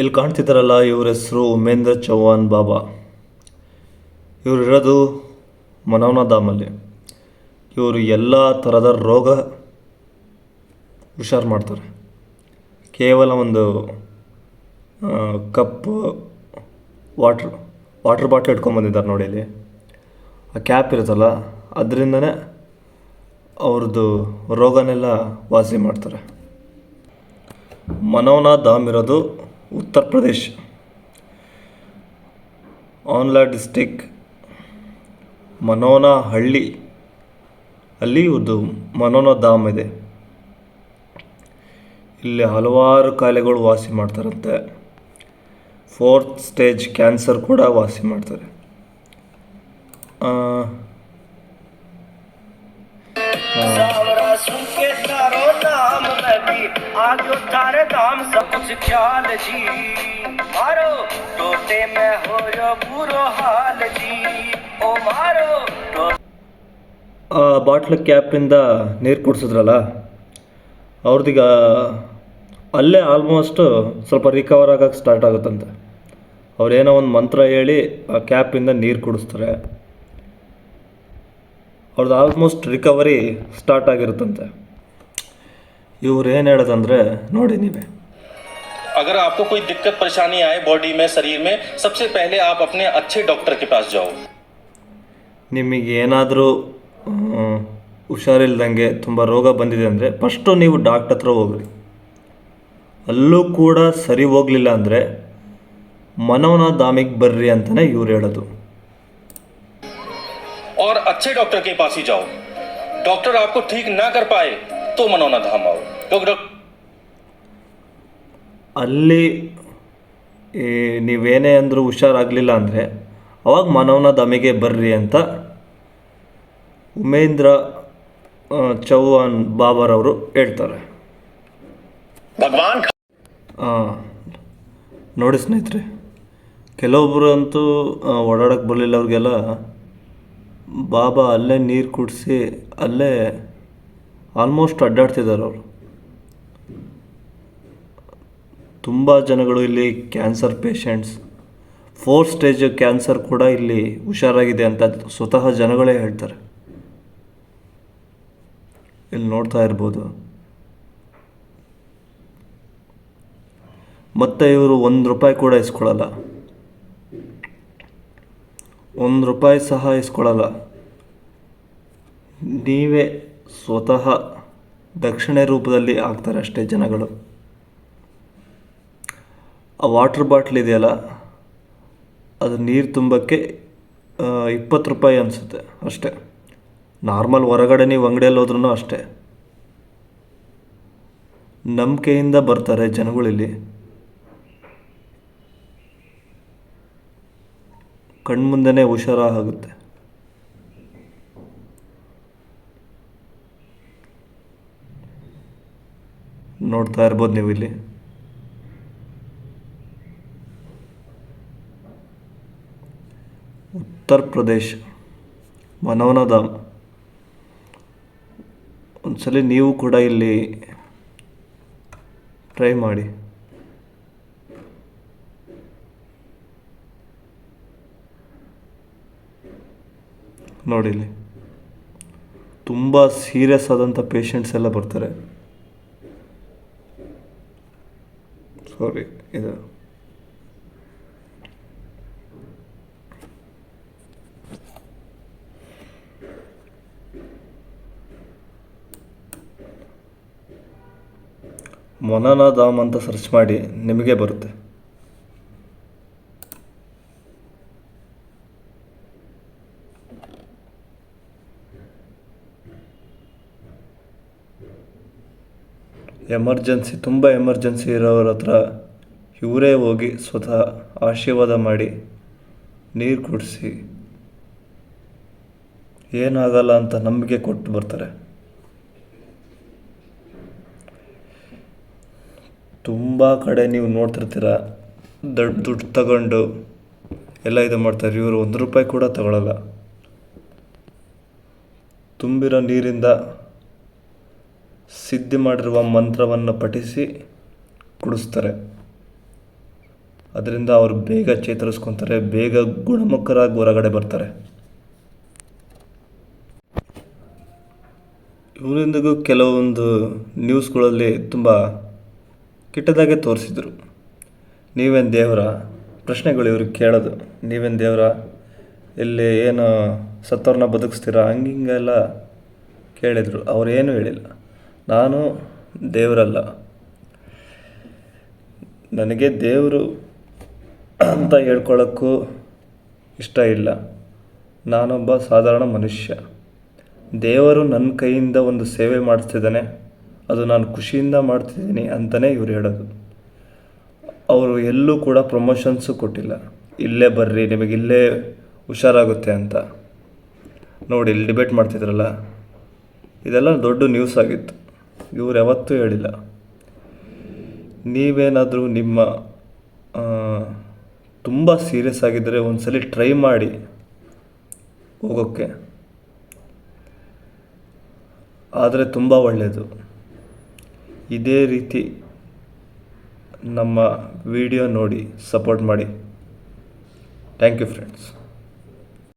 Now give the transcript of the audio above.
ಇಲ್ಲಿ ಕಾಣ್ತಿದ್ದಾರಲ್ಲ ಇವ್ರ ಹೆಸರು ಉಮೇಂದ್ರ ಚೌಹಾಣ್ ಬಾಬಾ. ಇವರು ಇರೋದು ಮನೋನ ಧಾಮಲ್ಲಿ. ಇವರು ಎಲ್ಲ ಥರದ ರೋಗ ಹುಷಾರು ಮಾಡ್ತಾರೆ. ಕೇವಲ ಒಂದು ಕಪ್ ವಾಟ್ರ್ ವಾಟ್ರ್ ಬಾಟ್ಲ್ ಇಟ್ಕೊಂಬಂದಿದ್ದಾರೆ ನೋಡಿ ಇಲ್ಲಿ. ಆ ಕ್ಯಾಪ್ ಇರುತ್ತಲ್ಲ, ಅದರಿಂದನೇ ಅವ್ರದ್ದು ರೋಗನೆಲ್ಲ ವಾಸಿ ಮಾಡ್ತಾರೆ. ಮನೋನ ಧಾಮ್ ಇರೋದು ಉತ್ತರ ಪ್ರದೇಶ್ ಆನ್ಲಾ ಡಿಸ್ಟಿಕ್ ಮನೋನಾ ಹಳ್ಳಿ ಅಲ್ಲಿ ಒಂದು ಮನೋನಾ ಧಾಮ್ ಇದೆ. ಇಲ್ಲಿ ಹಲವಾರು ಕಾಯಿಲೆಗಳು ವಾಸಿ ಮಾಡ್ತಾರಂತೆ. ಫೋರ್ತ್ ಸ್ಟೇಜ್ ಕ್ಯಾನ್ಸರ್ ಕೂಡ ವಾಸಿ ಮಾಡ್ತಾರೆ. में भी आजो तारे दाम सब कुछ ख्याल जी मारो टोटे में हो जो बुरो हाल जी ओ मारो टो ಆ ಬಾಟ್ಲ್ ಕ್ಯಾಪಿಂದ ನೀರು ಕುಡಿಸಿದ್ರಲ್ಲ ಅವ್ರದ್ದೀಗ ಅಲ್ಲೇ ಆಲ್ಮೋಸ್ಟ್ ಸ್ವಲ್ಪ ರಿಕವರ್ ಆಗೋಕ್ಕೆ ಸ್ಟಾರ್ಟ್ ಆಗುತ್ತಂತೆ ಅವ್ರೇನೋ ಒಂದು ಮಂತ್ರ ಹೇಳಿ ಆ ಕ್ಯಾಪಿಂದ ನೀರು ಕುಡಿಸ್ತಾರೆ ಅವ್ರದ್ದು ಆಲ್ಮೋಸ್ಟ್ ರಿಕವರಿ ಸ್ಟಾರ್ಟ್ ಆಗಿರುತ್ತಂತೆ ಇವ್ರು ಏನು ಹೇಳೋದಂದರೆ ನೋಡಿ ನೀವೇ अगर आपको कोई दिक्कत परेशानी आए बॉडी में शरीर में सबसे पहले आप अपने अच्छे डॉक्टर के पास जाओ ನಿಮಗೆ ಏನಾದರೂ ಹುಷಾರಿಲ್ದಂಗೆ ತುಂಬ ರೋಗ ಬಂದಿದೆ ಅಂದರೆ ಫಸ್ಟು ನೀವು ಡಾಕ್ಟರ್ ಹತ್ರ ಹೋಗ್ರಿ ಅಲ್ಲೂ ಕೂಡ ಸರಿ ಹೋಗಲಿಲ್ಲ ಅಂದರೆ ಮನೋನ ಧಾಮಿಗೆ ಬರ್ರಿ ಅಂತಲೇ ಇವ್ರು ಹೇಳೋದು और अच्छे डॉक्टर के पास ही जाओ डॉक्टर आपको ठीक ना कर पाए ಮನೋನಧಾಮ ಅಲ್ಲಿ ಈ ನೀವೇನೇ ಅಂದರೂ ಹುಷಾರಾಗಲಿಲ್ಲ ಅಂದರೆ ಅವಾಗ ಮನವನ ದಮಿಗೆ ಬರ್ರಿ ಅಂತ ಉಮೇಂದ್ರ ಚೌಹಾನ್ ಬಾಬರವರು ಹೇಳ್ತಾರೆ. ಭಗವಾನ್ ಹಾಂ ನೋಡಿ ಸ್ನೇಹಿತರೆ ಕೆಲವೊಬ್ಬರು ಅಂತೂ ಬರಲಿಲ್ಲ ಅವ್ರಿಗೆಲ್ಲ. ಬಾಬಾ ಅಲ್ಲೇ ನೀರು ಕುಡಿಸಿ ಅಲ್ಲೇ ಆಲ್ಮೋಸ್ಟ್ ಅಡ್ಡಾಡ್ತಿದ್ದಾರೆ ಅವರು. ತುಂಬ ಜನಗಳು ಇಲ್ಲಿ cancer patients four stage cancer ಕೂಡ ಇಲ್ಲಿ ಹುಷಾರಾಗಿದೆ ಅಂತ ಸ್ವತಃ ಜನಗಳೇ ಹೇಳ್ತಾರೆ. ಇಲ್ಲಿ ನೋಡ್ತಾ ಇರ್ಬೋದು. ಮತ್ತೆ ಇವರು ಒಂದು ರೂಪಾಯಿ ಕೂಡ ಇಸ್ಕೊಳ್ಳಲ್ಲ ಒಂದು ರೂಪಾಯಿ ಸಹ ಇಸ್ಕೊಳ್ಳಲ್ಲ ನೀವೇ ಸ್ವತಃ ದಕ್ಷಿಣೆ ರೂಪದಲ್ಲಿ ಆಗ್ತಾರೆ ಅಷ್ಟೇ ಜನಗಳು. ಆ ವಾಟ್ರ್ ಬಾಟ್ಲ್ ಇದೆಯಲ್ಲ, ಅದು ನೀರು ತುಂಬಕ್ಕೆ ಇಪ್ಪತ್ತು ರೂಪಾಯಿ ಅನಿಸುತ್ತೆ ಅಷ್ಟೇ. ನಾರ್ಮಲ್ ಹೊರಗಡೆ ನೀವು ಅಂಗಡಿಯಲ್ಲಿ ಹೋದ್ರೂ ಅಷ್ಟೇ. ನಂಬಿಕೆಯಿಂದ ಬರ್ತಾರೆ ಜನಗಳಿಲ್ಲಿ ಕಣ್ಮುಂದೆನೇ ಹುಷಾರಾಗುತ್ತೆ. ನೋಡ್ತಾ ಇರ್ಬೋದು ನೀವು ಇಲ್ಲಿ. ಉತ್ತರ ಪ್ರದೇಶ್, ಮನೋನ ಧಾಮ್. ಒಂದ್ಸಲಿ ನೀವು ಕೂಡ ಇಲ್ಲಿ ಟ್ರೈ ಮಾಡಿ. ನೋಡಿ ಇಲ್ಲಿ. ತುಂಬ ಸೀರಿಯಸ್ ಆದಂಥ ಪೇಷಂಟ್ಸ್ ಎಲ್ಲ ಬರ್ತಾರೆ. ಸಾರಿ ಇದು ಮೊನನ ದಾಮ್ ಅಂತ ಸರ್ಚ್ ಮಾಡಿ ನಿಮಗೆ ಬರುತ್ತೆ. ಎಮರ್ಜೆನ್ಸಿ, ತುಂಬ ಎಮರ್ಜೆನ್ಸಿ ಇರೋವ್ರ ಹತ್ರ ಇವರೇ ಹೋಗಿ ಸ್ವತಃ ಆಶೀರ್ವಾದ ಮಾಡಿ ನೀರು ಕುಡಿಸಿ. ಏನಾಗಲ್ಲ ಅಂತ ನಂಬಿಕೆ ಕೊಟ್ಟು ಬರ್ತಾರೆ. ತುಂಬ ಕಡೆ ನೀವು ನೋಡ್ತಿರ್ತೀರ ದೊಡ್ಡ ದುಡ್ಡು ತಗೊಂಡು ಎಲ್ಲ ಇದು ಮಾಡ್ತಾರೆ. ಇವರು ಒಂದು ರೂಪಾಯಿ ಕೂಡ ತಗೊಳ್ಳಲ್ಲ ತುಂಬಿರೋ ನೀರಿಂದ ಸಿದ್ಧಿ ಮಾಡಿರುವ ಮಂತ್ರವನ್ನು ಪಠಿಸಿ ಕುಡಿಸ್ತಾರೆ. ಅದರಿಂದ ಅವರು ಬೇಗ ಚೇತರಿಸ್ಕೊತಾರೆ, ಬೇಗ ಗುಣಮುಖರಾಗಿ ಹೊರಗಡೆ ಬರ್ತಾರೆ. ಇವರಿಂದಿಗೂ ಕೆಲವೊಂದು ನ್ಯೂಸ್ಗಳಲ್ಲಿ ತುಂಬ ಕೆಟ್ಟದಾಗೆ ತೋರಿಸಿದರು. ನೀವೇನು ದೇವರ? ಪ್ರಶ್ನೆಗಳು ಇವ್ರಿಗೆ ಕೇಳೋದು. ನೀವೇನು ದೇವರ? ಇಲ್ಲಿ ಏನು ಸತ್ತವ್ರನ್ನ ಬದುಕಿಸ್ತೀರಾ? ಹಂಗಿಂಗೆಲ್ಲ ಕೇಳಿದರು. ಕೇಳಿದರು ಅವರೇನು ಹೇಳಿಲ್ಲ. ನಾನು ದೇವರಲ್ಲ. ನನಗೆ ದೇವರು ಅಂತ ಹೇಳ್ಕೊಳ್ಳೋಕ್ಕೂ ಇಷ್ಟ ಇಲ್ಲ. ನಾನೊಬ್ಬ ಸಾಧಾರಣ ಮನುಷ್ಯ. ದೇವರು ನನ್ನ ಕೈಯಿಂದ ಒಂದು ಸೇವೆ ಮಾಡಿಸ್ತಿದ್ದಾನೆ. ಅದು ನಾನು ಖುಷಿಯಿಂದ ಮಾಡ್ತಿದ್ದೀನಿ ಅಂತಲೇ ಇವ್ರು ಹೇಳೋದು. ಅವರು ಎಲ್ಲೂ ಕೂಡ ಪ್ರಮೋಷನ್ಸು ಕೊಟ್ಟಿಲ್ಲ. ಇಲ್ಲೇ ಬರ್ರಿ, ನಿಮಗೆ ಇಲ್ಲೇ ಹುಷಾರಾಗುತ್ತೆ ಅಂತ. ನೋಡಿ, ಇಲ್ಲಿ ಡಿಬೇಟ್ ಮಾಡ್ತಿದ್ರಲ್ಲ? ಇದೆಲ್ಲ ದೊಡ್ಡ ನ್ಯೂಸ್ ಆಗಿತ್ತು. ಇವ್ರು ಯಾವತ್ತೂ ಹೇಳಿಲ್ಲ. ನೀವೇನಾದರೂ ನಿಮ್ಮ ತುಂಬ ಸೀರಿಯಸ್ ಆಗಿದ್ದರೆ ಒಂದ್ಸಲಿ ಟ್ರೈ ಮಾಡಿ ಹೋಗೋಕ್ಕೆ. ಆದರೆ ತುಂಬ ಒಳ್ಳೆಯದು ಇದೇ ರೀತಿ ನಮ್ಮ ವಿಡಿಯೋ ನೋಡಿ ಸಪೋರ್ಟ್ ಮಾಡಿ. Thank you friends